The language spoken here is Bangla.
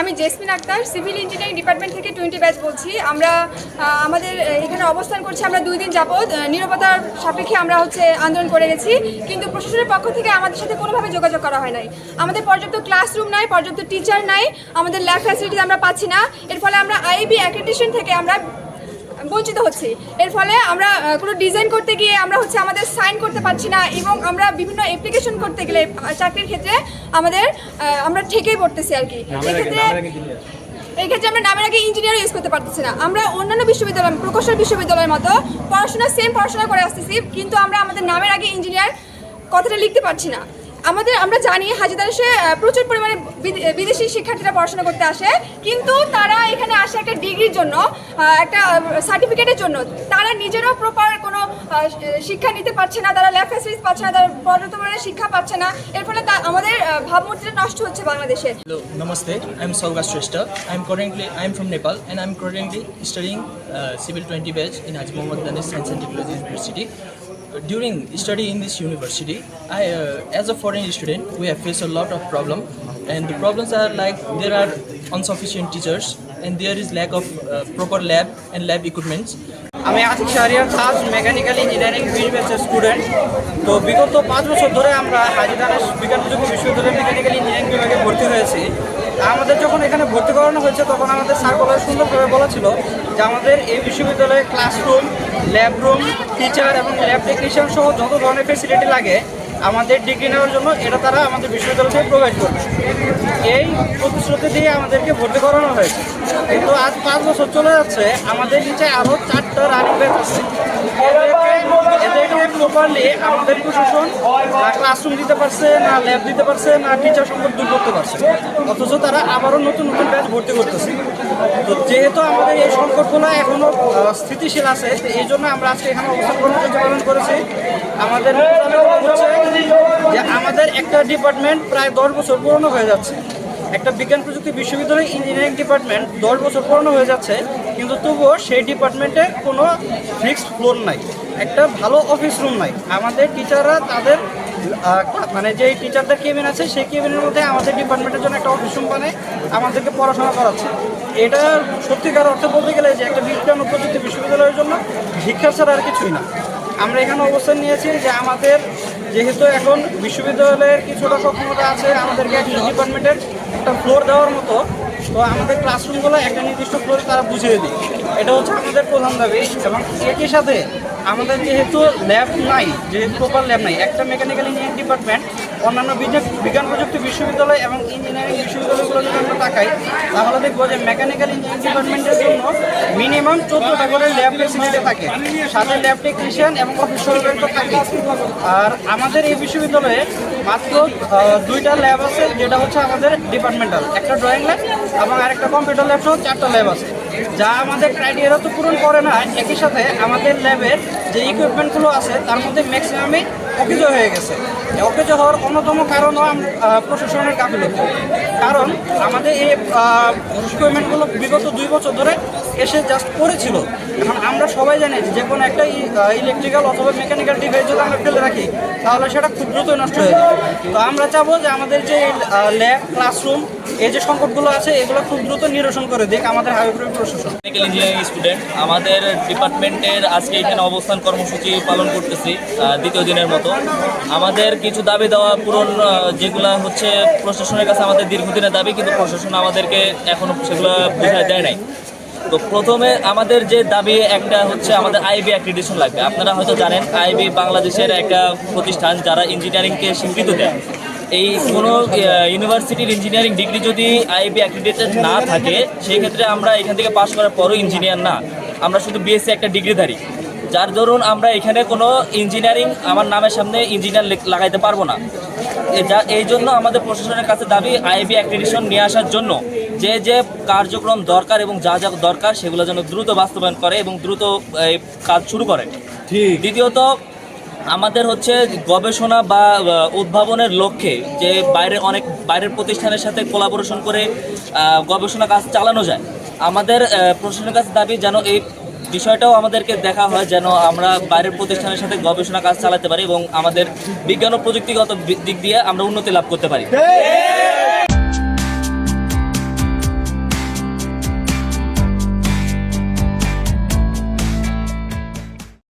আমি Jasmine Akter, civil engineering department থেকে টোয়েন্টি ব্যাচ বলছি। আমরা আমাদের এখানে অবস্থান করছি আমরা দুই দিন যাবৎ। নিরাপত্তার সাপেক্ষে আমরা হচ্ছে আন্দোলন করে গেছি। কিন্তু প্রশাসনের পক্ষ থেকে আমাদের সাথে কোনোভাবে যোগাযোগ করা হয় নাই। আমাদের পর্যাপ্ত ক্লাসরুম নাই, পর্যাপ্ত টিচার নাই, আমাদের ল্যাব ফ্যাসিলিটি আমরা পাচ্ছি না। এর ফলে আমরা আইবি অ্যাক্রেডিটেশন থেকে আমরা বঞ্চিত হচ্ছি। এর ফলে আমরা কোনো ডিজাইন করতে গিয়ে আমরা হচ্ছে আমাদের সাইন করতে পারছি না এবং আমরা বিভিন্ন অ্যাপ্লিকেশন করতে গেলে চাকরির ক্ষেত্রে আমাদের আমরা ঠেকেই পড়তেছি আর কি। এক্ষেত্রে এই ক্ষেত্রে আমরা নামের আগে ইঞ্জিনিয়ার ইউজ করতে পারতেছি না। আমরা অন্যান্য বিশ্ববিদ্যালয় প্রকৌশল বিশ্ববিদ্যালয়ের মতো পড়াশোনা সেম পড়াশোনা করে আসতেছি কিন্তু আমরা আমাদের নামের আগে ইঞ্জিনিয়ার কথাটা লিখতে পারছি না। আমাদের আমরা জানি হাজিদারেসে প্রচুর পরিমাণে বিদে- বিদেশি শিক্ষার্থীরা পড়াশোনা করতে আসে কিন্তু তারা এখানে আসে একটা ডিগ্রির জন্য একটা সার্টিফিকেটের জন্য তারা নিজেরও প্রপার কোনো শিক্ষা নিতে পারছে না তারা ল্যাব ফ্যাসিলিটিস পাচ্ছে না তারা পর্যাপ্ত পরিমাণে শিক্ষা পাচ্ছে না এর ফলে আমাদের ভাবমূর্তিটা নষ্ট হচ্ছে বাংলাদেশে Hello, Namaste. I'm Sauga Shrestha. I'm currently I'm from Nepal and I'm currently studying uh, Civil 20 batch in Haji Muhammad Danis Science and Technology University. During study in this university, I uh, as a foreign student, we have faced a lot of problem, and the problems are like there are insufficient teachers and there is lack of uh, proper lab and lab equipments. আমি আতিক শাহরিয়ার খাস মেকানিক্যাল ইঞ্জিনিয়ারিং বিশ ব্যাচের স্টুডেন্ট তো বিগত পাঁচ বছর ধরে আমরা হাজিদারের বিজ্ঞান প্রযুক্তি বিশ্ববিদ্যালয়ের মেকানিক্যাল ইঞ্জিনিয়ারিং বিভাগে ভর্তি হয়েছি আমাদের যখন এখানে ভর্তি করানো হয়েছে তখন আমাদের সার্কুলার সুন্দরভাবে বলা ছিল যে আমাদের এই বিশ্ববিদ্যালয়ে ক্লাসরুম ল্যাব রুম টিচার এবং ল্যাব টেকনিশিয়ান সহ যত ধরনের ফেসিলিটি লাগে, আমাদের ডিগ্রি নেওয়ার জন্য এটা তারা আমাদের বিশ্ববিদ্যালয় প্রোভাইড করবে। এই প্রতিশ্রুতি দিয়ে আমাদেরকে ভর্তি করানো হয়েছে। কিন্তু আজ পাঁচ বছর চলে যাচ্ছে, আমাদের নিচে আরও চারটা রানিং ব্যাচ আছে। এদেরকে প্রপারলি আমাদের প্রশাসন ক্লাসরুম দিতে পারছে, না ল্যাব দিতে পারছে, না টিচার সম্পদ দূর করতে পারছে। অথচ তারা আবারও নতুন নতুন ব্যাচ ভর্তি করতেছে। তো যেহেতু আমাদের এই সংকটগুলো এখনও স্থিতিশীল আছে এই জন্য আমরা আজকে এখানে অবস্থান কর্মসূচি পালন করেছি। আমাদের হচ্ছে যে আমাদের একটা ডিপার্টমেন্ট প্রায় দশ বছর পুরনো হয়ে যাচ্ছে। একটা বিজ্ঞান প্রযুক্তি বিশ্ববিদ্যালয় ইঞ্জিনিয়ারিং ডিপার্টমেন্ট দশ বছর পুরনো হয়ে যাচ্ছে, কিন্তু তবুও সেই ডিপার্টমেন্টে কোনো ফিক্সড ফ্লোর নাই। একটা ভালো অফিস রুম নাই। আমাদের টিচাররা তাদের মানে যে টিচারদের কেবিন আছে, সেই কেবিনের মধ্যে আমাদের ডিপার্টমেন্টের জন্য একটা অফিস রুম বানায় আমাদেরকে পড়াশোনা করাচ্ছে। এটা সত্যিকার অর্থে বলতে গেলে যে একটা বিজ্ঞান ও প্রযুক্তি বিশ্ববিদ্যালয়ের জন্য শিক্ষা ছাড়া আর কিছুই না। আমরা এখানে অবস্থান নিয়েছি যে আমাদের যেহেতু এখন বিশ্ববিদ্যালয়ের কিছুটা সক্ষমতা আছে আমাদেরকে ডিপার্টমেন্টের একটা ফ্লোর দেওয়ার মতো। তো আমাদের ক্লাসরুমগুলো একটা নির্দিষ্ট ফ্লোরে তারা বুঝিয়ে দিই এটা হচ্ছে আমাদের প্রধান দাবি এবং একই সাথে আমাদের যেহেতু ল্যাব নাই, যেহেতু প্রপার ল্যাব নাই, একটা মেকানিক্যাল ইঞ্জিনিয়ারিং ডিপার্টমেন্ট অন্যান্য বিজ্ঞান প্রযুক্তি বিশ্ববিদ্যালয় এবং ইঞ্জিনিয়ারিং বিশ্ববিদ্যালয়গুলো যদি আমরা তাকাই, তাহলে দেখব যে মেকানিক্যাল ইঞ্জিনিয়ারিং ডিপার্টমেন্টের জন্য মিনিমাম চোদ্দোটা করে ল্যাব ফেসিলিটি থাকে। সাথে ল্যাব টেকনিশিয়ান এবং অফিস থাকে। আর আমাদের এই বিশ্ববিদ্যালয়ে মাত্র দুইটা ল্যাব আছে, যেটা হচ্ছে আমাদের ডিপার্টমেন্টাল একটা ড্রয়িং ল্যাব এবং আরেকটা কম্পিউটার ল্যাব সহ চারটা ল্যাব আছে। যা আমাদের ক্রাইটেরিয়া তো পূরণ করে না, একই সাথে আমাদের ল্যাবের যে ইকুইপমেন্টগুলো আছে, তার মধ্যে ম্যাক্সিমামই অকেজ হয়ে গেছে। অকেজ হওয়ার অন্যতম কারণও প্রশাসনের গাফিলতি কারণ আমাদের এই ইকুইপমেন্টগুলো বিগত দুই বছর ধরে এসে জাস্ট পড়েছিল। এখন আমরা সবাই জানি যে যে কোনো একটা ইলেকট্রিক্যাল অথবা মেকানিক্যাল ডিভাইস যদি আমরা ফেলে রাখি, তাহলে সেটা খুব দ্রুতই নষ্ট হয়ে যায় তো আমরা চাবো যে আমাদের যে ল্যাব ক্লাসরুম এই যে সংকটগুলো আছে, এগুলো খুব দ্রুত নিরসন করে দিক আমাদের হাইওয়ে প্রশাসন। টেকনিক্যাল ইঞ্জিনিয়ারিং স্টুডেন্ট আমাদের ডিপার্টমেন্টের আজকে এখানে অবস্থান কর্মসূচি পালন করতেছি দ্বিতীয় দিনের মতো। আমাদের কিছু দাবি দেওয়া পূরণ যেগুলো হচ্ছে প্রশাসনের কাছে আমাদের দীর্ঘদিনের দাবি, কিন্তু প্রশাসন আমাদেরকে এখনও সেগুলো বোঝায় দেয় নাই। তো প্রথমে আমাদের যে দাবি, একটা হচ্ছে আমাদের আইবি অ্যাক্রিডিশন লাগবে। আপনারা হয়তো জানেন আইবি বাংলাদেশের একটা প্রতিষ্ঠান যারা ইঞ্জিনিয়ারিংকে স্বীকৃতি দেয়। এই কোনো ইউনিভার্সিটির ইঞ্জিনিয়ারিং ডিগ্রি যদি আইবি অ্যাক্রিডিটেড না থাকে সেই ক্ষেত্রে আমরা এখান থেকে পাশ করার পরও ইঞ্জিনিয়ার না। আমরা শুধু বিএসসি একটা ডিগ্রিধারী। যার দরুন আমরা এখানে কোনো ইঞ্জিনিয়ারিং আমার নামের সামনে ইঞ্জিনিয়ার লাগাইতে পারব না। যা এই জন্য আমাদের প্রশাসনের কাছে দাবি আইবি অ্যাক্রিডিশন নিয়ে আসার জন্য যে যে কার্যক্রম দরকার এবং যা যা দরকার সেগুলো যেন দ্রুত বাস্তবায়ন করে এবং দ্রুত কাজ শুরু করে। দ্বিতীয়ত আমাদের হচ্ছে গবেষণা বা উদ্ভাবনের লক্ষ্যে যে বাইরে অনেক, বাইরের প্রতিষ্ঠানের সাথে কোলাবোরেশন করে গবেষণা কাজ চালানো যায়, আমাদের প্রশাসনের কাছে দাবি যেন এই বিষয়টাও আমাদেরকে দেখা হয় যেন আমরা বাইরের প্রতিষ্ঠানের সাথে গবেষণা কাজ চালাতে পারি এবং আমাদের বিজ্ঞান ও প্রযুক্তিগত দিক দিয়ে আমরা উন্নতি লাভ করতে পারি।